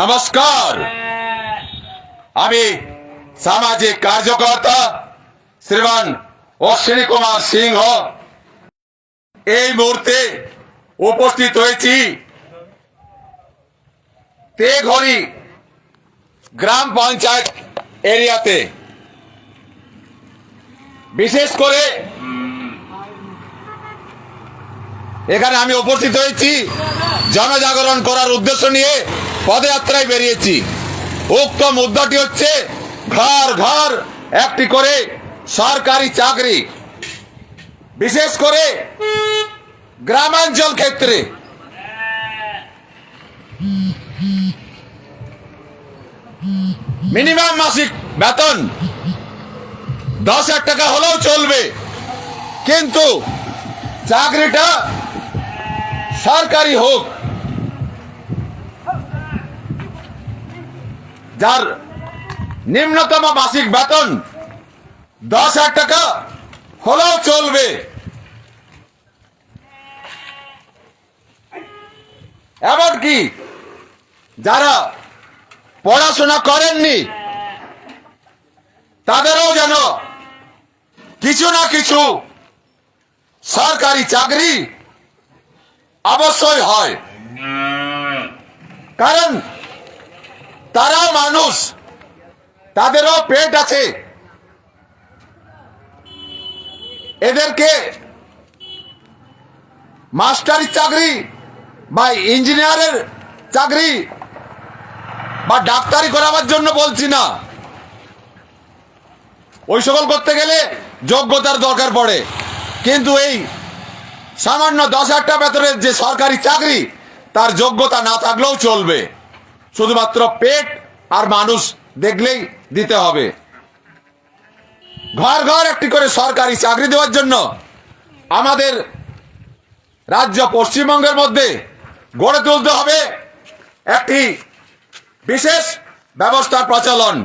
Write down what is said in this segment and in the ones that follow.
নমস্কার। আমি সামাজিক কার্যকর্তা শ্রীমান অশ্বিনী কুমার সিংহ। এই মুহূর্তে উপস্থিত হয়েছি তেঘরি গ্রাম পঞ্চায়েত এরিয়াতে। বিশেষ করে এখানে আমি উপস্থিত হয়েছি জনজাগরণ করার উদ্দেশ্য নিয়ে। পদযাত্রায় বেরিয়েছি। উক্ত মুদ্রাটি হচ্ছে ঘর ঘর, একটি করে সরকারি চাকরি। বিশেষ করে গ্রামাঞ্চল ক্ষেত্রে। মিনিমাম মাসিক বেতন দশ হাজার টাকা হলেও চলবে। কিন্তু চাকরিটা সরকারি হোক যার নিম্নতম মাসিক বেতন দশ হাজার টাকা হলেও চলবে। এমনকি যারা পড়াশোনা করেননি, তাদেরও যেন কিছু না কিছু সরকারি চাকরি অবশ্যই হয়। কারণ তারাও মানুষ। তাদেরও পেট আছে। এদেরকে মাস্টারি চাকরি বা ইঞ্জিনিয়ারের চাকরি বা ডাক্তারি করাবার জন্য বলছি না। ওই সকল করতে গেলে যোগ্যতার দরকার পড়ে। কিন্তু এই সামান্য দশ হাজার টাকা বেতনের যে সরকারি চাকরি, তার যোগ্যতা না থাকলেও চলবে। শুধুমাত্র পেট আর মানুষ দেখলেই দিতে হবে। ঘর ঘর একটি করে সরকারি চাকরি দেওয়ার জন্য আমাদের রাজ্য পশ্চিমবঙ্গের মধ্যে গড়ে তুলতে হবে একটি বিশেষ ব্যবস্থার প্রচলন।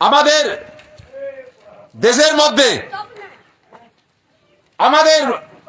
আমাদের দেশের মধ্যে আমাদের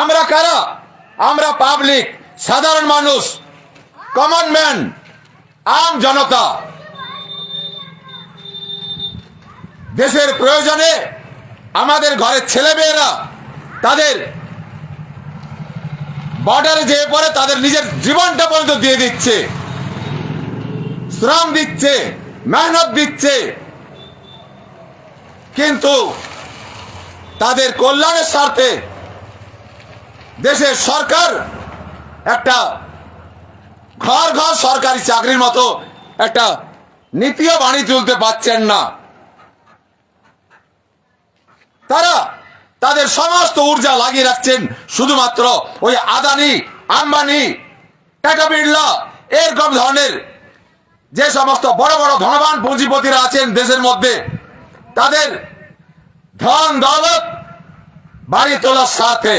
আমরা কারা? আমরা পাবলিক, সাধারণ মানুষ কমন ম্যান আম জনতা। দেশের প্রয়োজনে আমাদের ঘরের ছেলেমেয়েরা তাদের বর্ডারে যেয়ে পরে তাদের নিজের জীবনটা পর্যন্ত দিয়ে দিচ্ছে। শ্রম দিচ্ছে, মেহনত দিচ্ছে। কিন্তু তাদের কল্যাণের স্বার্থে দেশের সরকার একটা ঘর ঘর সরকারি চাকরির মতো একটা নীতিও বানিয়ে তুলতে পারছেন না। তারা তাদের সমস্ত ঊর্জা লাগিয়ে রাখছেন শুধুমাত্র ওই আদানি, আম্বানি, টাটা বিড়লা, এরকম ধরনের যে সমস্ত বড় বড় ধনবান পুঁজিপতিরা আছেন দেশের মধ্যে, তাদের ধন দৌলত বাড়ি তোলার সাথে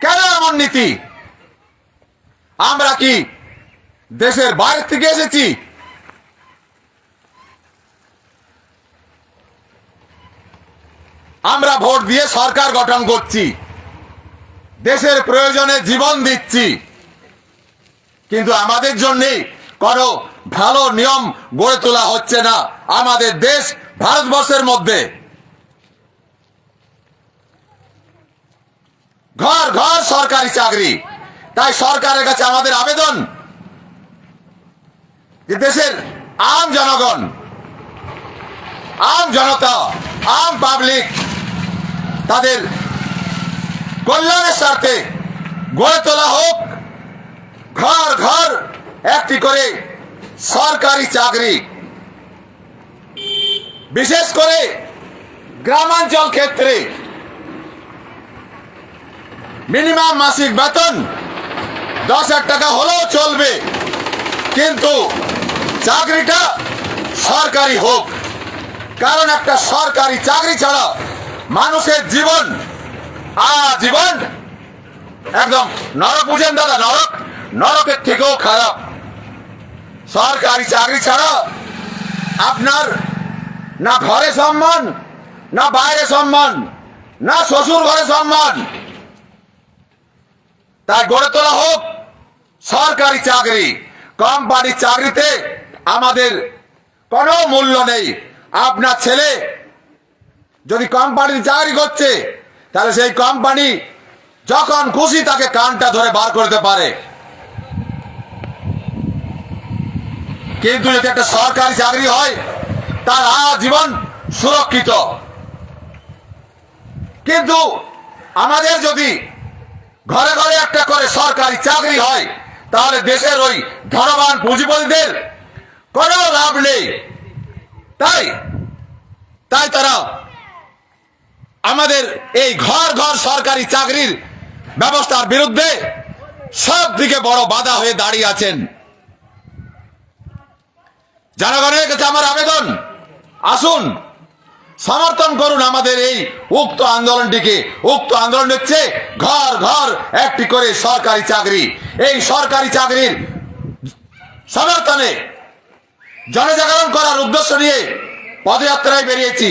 কেন এমন নীতি? আমরা কি দেশের বাইরে থেকে এসেছি? আমরা ভোট দিয়ে সরকার গঠন করছি। দেশের প্রয়োজনে জীবন দিচ্ছি। কিন্তু আমাদের জন্য কোনো ভালো নিয়ম গড়ে তোলা হচ্ছে না। আমাদের দেশ ভারতবর্ষের মধ্যে। ঘর ঘর সরকারি চাকরি। তাই সরকারের কাছে আমাদের আবেদন যে দেশের আম জনগণ, আম জনতা, আম পাবলিক, তাদের কল্যাণের স্বার্থে গড়ে তোলা হোক, ঘর ঘর একটি করে সরকারি চাকরি। বিশেষ করে গ্রামাঞ্চল ক্ষেত্রে মিনিমাম মাসিক বেতন দশ হাজার টাকা হলেও চলবে। কিন্তু চাকরিটা সরকারি হোক। কারণ একটা সরকারি চাকরি ছাড়া মানুষের জীবন আজীবন একদম নরক, বুঝেন দাদা, নরক। নরকের থেকেও খারাপ। সরকারি চাকরি ছাড়া আপনার না ঘরে সম্মান, না বাইরে সম্মান, না শ্বশুর ঘরে সম্মান তাই গড়ে তোলা হোক। সরকারি চাকরি কোম্পানির চাকরিতে আমাদের কোনো মূল্য নেই। আপনার ছেলে যদি কোম্পানির চাকরি করছে, তাহলে সেই কোম্পানি যখন খুশি তাকে কানটা ধরে বার করতে পারে। কিন্তু যদি একটা সরকারি চাকরি হয়, তার আজীবন সুরক্ষিত। কিন্তু আমাদের যদি ঘরে ঘরে একটা করে সরকারি চাকরি হয়, তাহলে দেশের ওই ধনবান পুঁজিপতিদের কোনো লাভ নেই। তাই তাই তারা আমাদের এই ঘর ঘর সরকারি চাকরির ব্যবস্থার বিরুদ্ধে সব দিকে বড় বাধা হয়ে দাঁড়িয়ে আছেন। জনগণের কাছে আমার আবেদন, আসুন। সমর্থন করুন আমাদের এই উক্ত আন্দোলনটিকে। উক্ত আন্দোলন হচ্ছে ঘর ঘর একটি করে সরকারি চাকরি। এই সরকারি চাকরির সমর্থনে জনজাগরণ করার উদ্দেশ্য নিয়ে পদযাত্রায় বেরিয়েছি।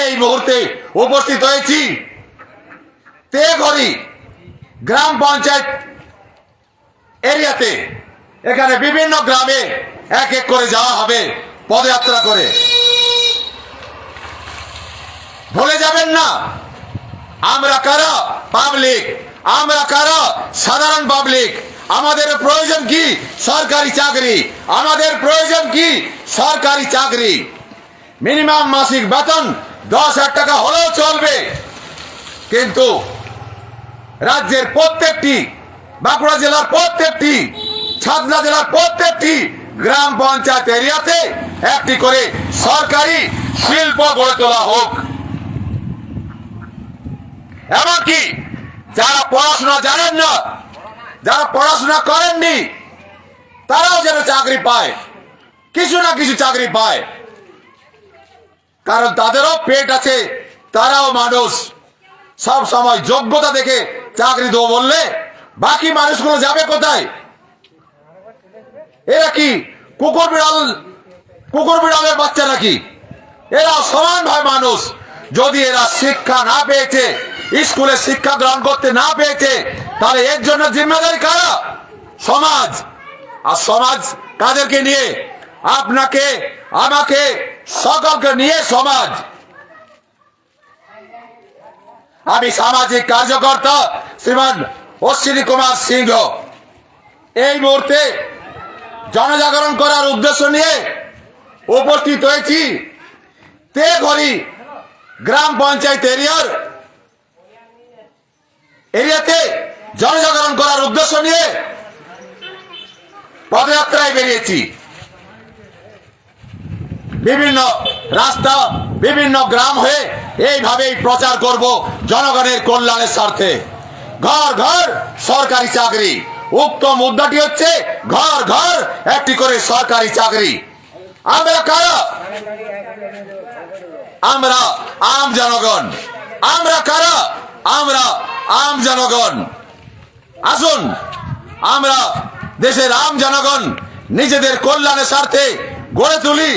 এই মুহূর্তে উপস্থিত হয়েছি তেঘরি গ্রাম পঞ্চায়েত এরিয়াতে। এখানে বিভিন্ন গ্রামে এক এক করে যাওয়া হবে পদযাত্রা করে। ভুলে যাবেন না। আমরা কারা? পাবলিক। আমরা কারা? সাধারণ পাবলিক। আমাদের প্রয়োজন কি? সরকারি চাকরি। আমাদের প্রয়োজন কি? সরকারি চাকরি। মিনিমাম মাসিক বেতন দশ হাজার টাকা হলেও চলবে। কিন্তু রাজ্যের প্রত্যেকটি, বাঁকুড়া জেলার প্রত্যেকটি ছাদনা জেলার প্রত্যেকটি গ্রাম পঞ্চায়েত এরিয়াতে একটি করে সরকারি শিল্প গড়ে তোলা হোক। এমনকি যারা পড়াশোনা জানেন না, যারা পড়াশোনা করেননি, তারাও যেন চাকরি পায়। কিছু না কিছু চাকরি পায়। কারণ তাদেরও পেট আছে, তারাও মানুষ। সব সময় যোগ্যতা দেখে চাকরি দেবো বললে বাকি মানুষগুলো যাবে কোথায়? এরা কি কুকুর বিড়াল কুকুর বিড়ালের বাচ্চা নাকি? এরা সমান ভাই মানুষ। যদি এরা শিক্ষা না পেয়েছে, স্কুলে শিক্ষা গ্রহণ করতে না পেয়েছে, তাহলে এর জন্য জিম্মেদারি কারা? সমাজ। আর সমাজ কাদেরকে নিয়ে? আপনাকে, আমাকে, সকলকে নিয়ে সমাজ। আমি সামাজিক কার্যকর্তা শ্রীমান অশ্বিনী কুমার সিংহ। এই মুহূর্তে জনজাগরণ করার উদ্দেশ্য নিয়ে উপস্থিত হয়েছি। তেঘরি গ্রাম পঞ্চায়েত এরিয়ার এরিয়াতে জনজাগরণ করার উদ্দেশ্য নিয়ে পদযাত্রায় বেরিয়েছি। বিভিন্ন রাস্তা, বিভিন্ন গ্রাম হয়ে এইভাবেই প্রচার করব জনগণের কল্যাণের স্বার্থে। ঘর ঘর সরকারি চাকরি। উক্ত মুদ্রাটি হচ্ছে ঘর ঘর একটি করে সরকারি চাকরি। আমরা কারা? আমরা আম জনগণ। আমরা কারা? আমরা আম জনগণ। আসুন, আমরা দেশের আম জনগণ নিজেদের কল্যাণের স্বার্থে গড়ে তুলি।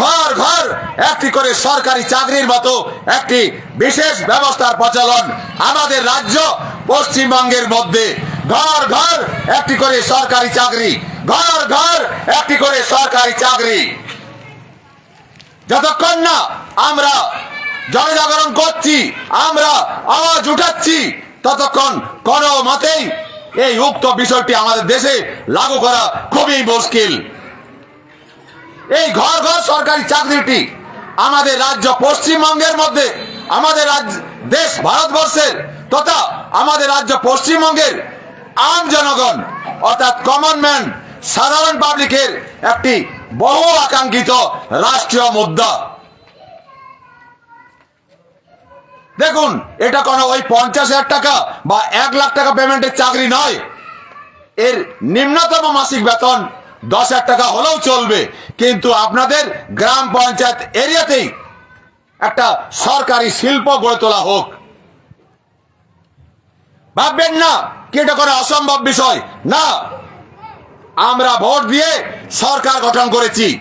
ঘর ঘর, একটি করে সরকারি চাকরির মতো একটি বিশেষ ব্যবস্থার প্রচলন আমাদের রাজ্য পশ্চিমবঙ্গের মধ্যে। ঘর ঘর, একটি করে সরকারি চাকরি। ঘর ঘর, একটি করে সরকারি চাকরি। যতক্ষণ না আমরা জনজাগরণ করছি, আমরা আওয়াজ উঠাচ্ছি, ততক্ষণ কোনো মতেই এই উক্ত বিষয়টি আমাদের দেশে লাগু করা খুবই মুশকিল। এই ঘর ঘর সরকারি চাকরিটি আমাদের রাজ্য পশ্চিমবঙ্গের মধ্যে, আমাদের রাজ্য, দেশ ভারতবর্ষের তথা আমাদের রাজ্য পশ্চিমবঙ্গের আম জনগণ, অর্থাৎ কমন ম্যান সাধারণ পাবলিকের একটি বহু আকাঙ্ক্ষিত রাষ্ট্রীয় মুদ্রা। দেখুন, এটা কোনো ওই পঞ্চাশ হাজার টাকা বা এক লাখ টাকা পেমেন্টের চাকরি নয়। এর নিম্নতম মাসিক বেতন দশ হাজার টাকা হলেও চলবে। কিন্তু আপনাদের গ্রাম পঞ্চায়েত এরিয়াতেই একটা সরকারি শিল্প গড়ে তোলা হোক। ভাববেন না কি এটা কোনো অসম্ভব বিষয়। না আমরা ভোট দিয়ে সরকার গঠন করেছি।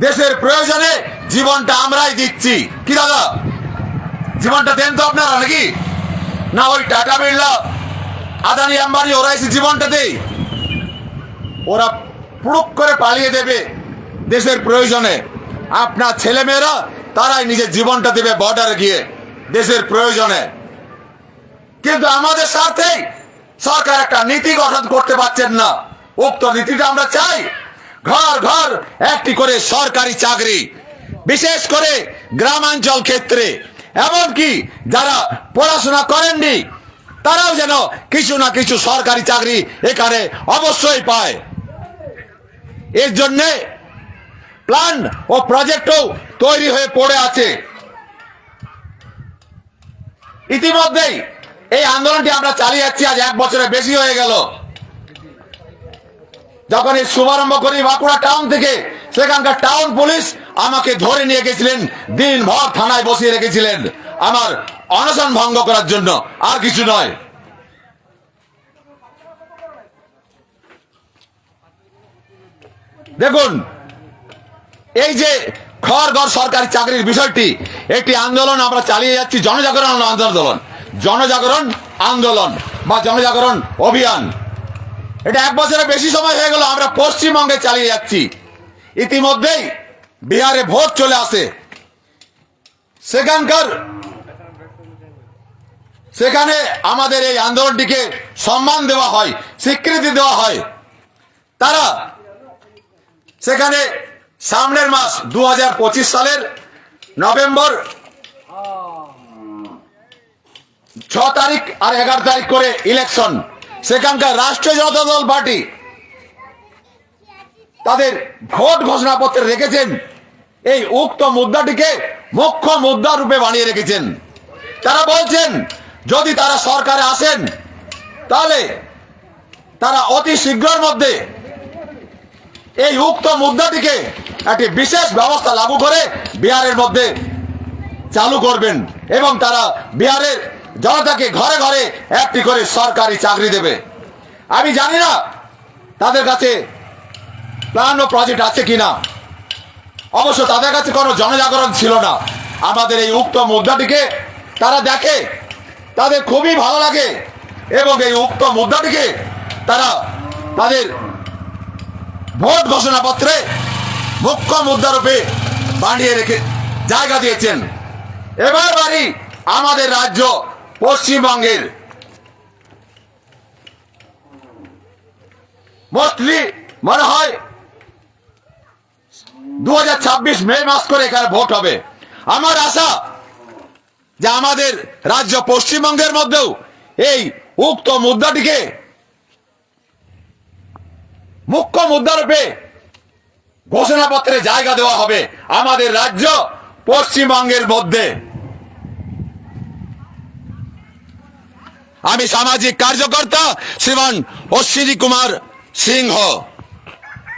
দেশের প্রয়োজনে জীবনটা আমরাই দিচ্ছি। কি দাদা? জীবনটা দেন তো আপনারা নাকি? না ওই টাটা বিড়লা, আদানি আম্বানি, ওরা এসে জীবনটা দেয় ওরা পুরুক করে পালিয়ে দেবে দেশের প্রয়োজনে। আপনার ছেলেমেয়েরা তারাই নিজের জীবনটা দেবে বর্ডারে গিয়ে দেশের প্রয়োজনে। কিন্তু আমাদের স্বার্থেই সরকার একটা নীতি গঠন করতে পারছেন না। উক্ত নীতিটা আমরা চাই। ঘর ঘর, একটি করে সরকারি চাকরি, বিশেষ করে গ্রামাঞ্চল ক্ষেত্রে। এমনকি যারা পড়াশোনা করেননি, তারাও যেন কিছু না কিছু সরকারি চাকরি এখানে অবশ্যই পায়। এর জন্যে প্ল্যান ও প্রজেক্টও তৈরি হয়ে পড়ে আছে। ইতিমধ্যেই এই আন্দোলনটি আমরা চালিয়ে যাচ্ছি, আজ এক বছরের বেশি হয়ে গেল। যখন এই শুভারম্ভ করি বাঁকুড়া টাউন থেকে, সেখানকার টাউন পুলিশ আমাকে ধরে নিয়ে গেছিলেন, দিনভর থানায় বসিয়ে রেখেছিলেন আমার অনশন ভঙ্গ করার জন্য, আর কিছু নয়। দেখুন, এই যে ঘর সরকারি চাকরির বিষয়টি, একটি আন্দোলন আমরা চালিয়ে যাচ্ছি, জনজাগরণ আন্দোলন। জনজাগরণ আন্দোলন বা জনজাগরণ অভিযান। এটা এক বছরের বেশি সময় হয়ে গেল, আমরা পশ্চিমবঙ্গে চালিয়ে যাচ্ছি। ইতিমধ্যেই বিহারে ভোট চলে আসে। সেখানকার সেখানে আমাদের এই আন্দোলনটিকে সম্মান দেওয়া হয়, স্বীকৃতি দেওয়া হয়। তারা সেখানে সামনের মাস দু হাজার পঁচিশ সালের নভেম্বর ছ তারিখ আর এগারো তারিখ করে ইলেকশন। সেখানকার রাষ্ট্রীয় জনতা দল পার্টি তাদের ভোট ঘোষণাপত্রে রেখেছেন। এই উক্ত মুদ্রাটিকে মুখ্য মুদ্রা রূপে বানিয়ে রেখেছেন। তারা বলছেন, যদি তারা সরকারে আসেন, তাহলে তারা অতি শীঘ্রের মধ্যে এই উক্ত মুদ্রাটিকে একটি বিশেষ ব্যবস্থা লাগু করে বিহারের মধ্যে চালু করবেন এবং তারা বিহারের জনতাকে ঘরে ঘরে একটি করে সরকারি চাকরি দেবে। আমি জানি না তাদের কাছে প্ল্যান ও প্রজেক্ট আছে কি না অবশ্য তাদের কাছে কোনো জনজাগরণ ছিল না। আমাদের এই উক্ত মুদ্রাটিকে তারা দেখে, তাদের খুবই ভালো লাগে এবং এই উক্ত মুদ্রাটিকে তারা তাদের ভোট ঘোষণাপত্রে মুখ্য মুদ্রারূপে বানিয়ে রেখে জায়গা দিয়েছেন। এবার বাড়ি আমাদের রাজ্য পশ্চিমবঙ্গের মোস্টলি মনে হয় দুই হাজার ছাব্বিশ মে মাস করে এখানে ভোট হবে। আমার আশা যে আমাদের রাজ্য পশ্চিমবঙ্গের মধ্যেও এই উক্ত মুদ্রাটিকে মুখ্য মুদ্রারূপে ঘোষণাপত্রে জায়গা দেওয়া হবে আমাদের রাজ্য পশ্চিমবঙ্গের মধ্যে। আমি সামাজিক কার্যকর্তা শ্রীমান অশ্বিনী কুমার সিংহ।